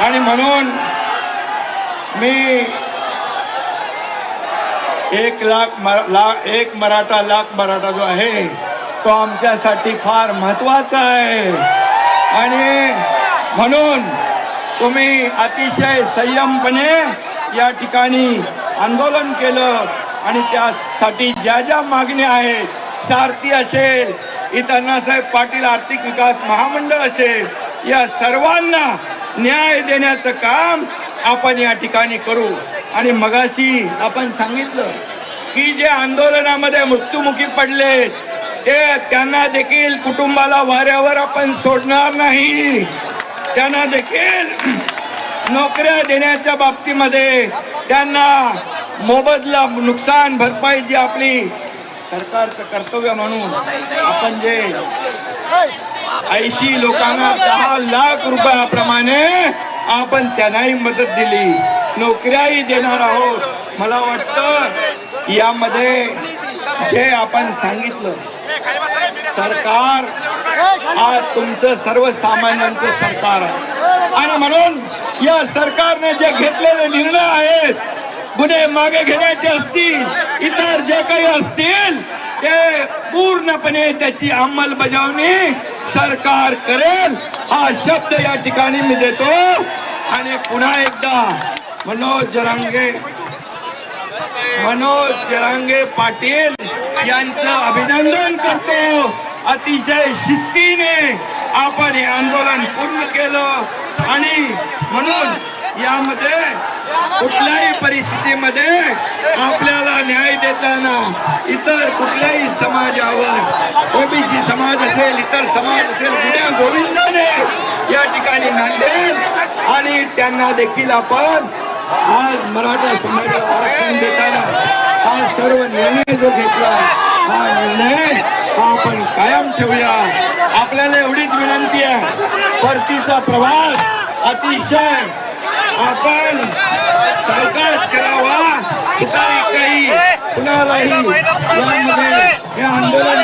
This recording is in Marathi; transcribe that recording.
आणि म्हणून मी एक लाख मरा- ला एक मराठा लाख मराठा जो आहे तो आमच्यासाठी फार महत्त्वाचा आहे. आणि म्हणून तुम्ही अतिशय संयमपणे या ठिकाणी आंदोलन केलं आणि त्यासाठी ज्या ज्या मागण्या आहेत सारथी असेल इथं अण्णासाहेब पाटील आर्थिक विकास महामंडळ असेल या सर्वांना न्याय देण्याचं काम आपण या ठिकाणी करू. आणि मगाशी आपण सांगितलं की जे आंदोलनामध्ये मृत्युमुखी पडले ते त्यांना देखील कुटुंबाला वाऱ्यावर आपण सोडणार नाही. त्यांना देखील नोकऱ्या देण्याच्या बाबतीमध्ये त्यांना मोबदला नुकसान भरपाई जी आपली सरकारचं कर्तव्य म्हणून आपण जे ऐंशी लोकांना दहा लाख रुपयाप्रमाणे आपण त्यांनाही मदत दिली. नोकऱ्याही देणार आहोत. मला वाटतं यामध्ये जे आपण सांगितलं सरकार आज तुमचं सर्वसामान्यांचं सरकार आहे. आणि म्हणून या सरकारने जे घेतलेले निर्णय आहेत गुन्हे मागे घेण्याचे असतील इतर जे काही असतील ते पूर्णपणे त्याची अंमलबजावणी सरकार करेल हा शब्द या ठिकाणी मी देतो. आणि पुन्हा एकदा मनोज जरांगे मनोज जरांगे पाटील यांचं अभिनंदन करतो. अतिशय शिस्तीने आपण हे आंदोलन पूर्ण केलं. आणि म्हणून यामध्ये कुठल्याही परिस्थितीमध्ये येताना इतर कुठल्याही समाजावर ओबीसी समाज असेल इतर समाज असेल गुन्ह्या गोविंदाने या ठिकाणी नांदेल आणि त्यांना देखील आपण आज मराठा समाजाला आरक्षण देताना हा सर्व निर्णय जो घेतला हा निर्णय हा आपण कायम ठेवूया. आपल्याला एवढीच विनंती आहे परतीचा प्रवास अतिशय आपण सावकाश करावा सुतारी काही कुणालाही यामध्ये हे आंदोलन